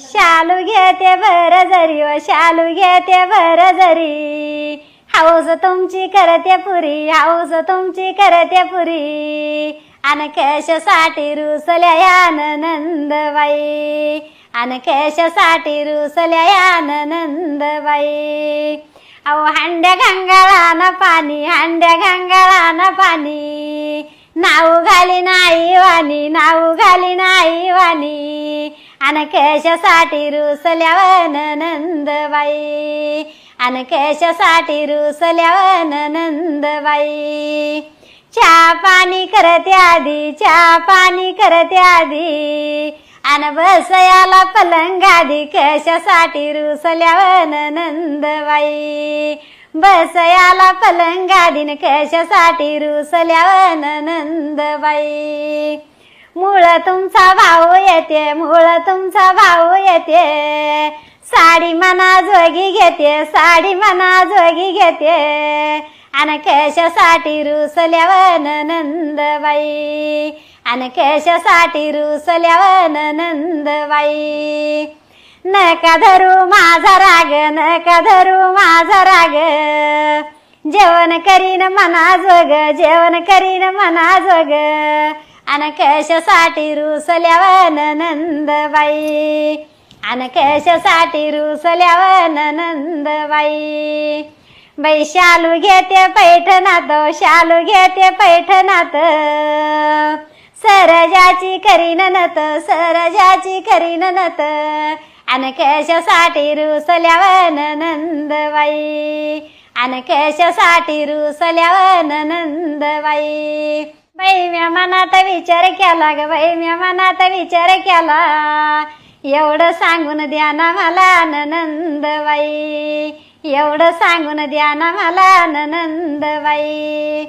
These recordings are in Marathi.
शालू घेते भर जरी व शालू घेते भर जरी. हाऊस तुमची करते पुरी हाऊस तुमची करते पुरी. अन कशासाठी रुसल्या यान नंदबाई. अन कशासाठी रुसल्या यान नंदबाई. अहो हांड्या गंगाळानं पाणी हांड्या गंगाळानं पाणी. नाव घाली नाही वाणी नाव घाली नाही वाणी. अन कशासाठी रुसल्यावन नंदबाई. अन कशासाठी रुसल्यावन नंदबाई. चहा पाणी करते आधी चहा पाणी करते आधी. अन बसयाला पलंग आधी कशासाठी रुसल्यावन नंदबाई. बसयाला पलंगाडीन कशासाठी रुसल्यावन नंदबाई. मूळ तुमचा भाऊ येते मूळ तुमचा भाऊ येते. साडी मना जोगी घेते साडी मना जोगी घेते. आणि कशासाठी रुसल्यावन नंदबाई. आणि कशासाठी रुसल्यावन नंदबाई. नका धरू माझा राग नका धरू माझा राग. जेवण करीन मना जोग जेवण करीन मना जोग. अन कशासाठी रुसल्यावन नंदबाई. अन कशासाठी रुसल्यावन नंदबाई. बाई शालू घेते पैठणात शालू घेते पैठणात. सरजाची करीन नत सरजाची करीन नत. अन कशासाठी रुसल्यावन नंदबाई अन कशासाठी रुसल्यावन नंदबाई बाई म्या मनात विचार केला ग बाई म्या मनात विचार केला एवढं सांगून द्या ना मला नंदबाई एवढं सांगून द्या ना मला नंदबाई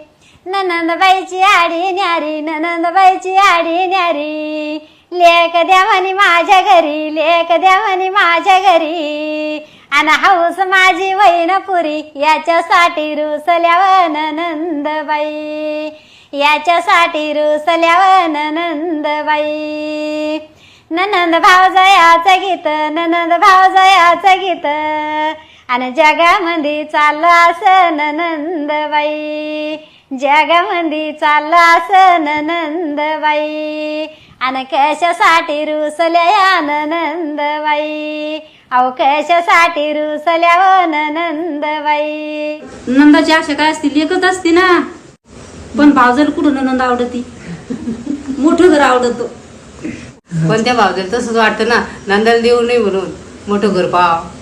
ननंदबाईची आडी न्यारी ननंदबाईची आडी न्यारी लेक द्या म्हणे माझ्या घरी लेक द्या म्हणे माझ्या घरी. आणि हाऊस माझी वैन पुरी याच्यासाठी रुसल्यावन नंदबाई. याच्यासाठी रुसल्यावन नंदबाई. ननंद भावजयाचं गीत ननंद भावजयाचं गीत. आणि जगामध्ये चाललं असं नंदबाई जगामध्ये चाललं असं नंदबाई. आणि कशासाठी रुसल्या या नंदबाई. अहो कशासाठी रुसल्या व नंदबाई. नंदाची आशा काय असती? लेखच असते ना. पण भावजल कुठून नंद आवडती? मोठं घर आवडतो. कोणत्या भावजेला तसंच वाटतं ना. नंदाला देऊ नये म्हणून. मोठं घर पाव.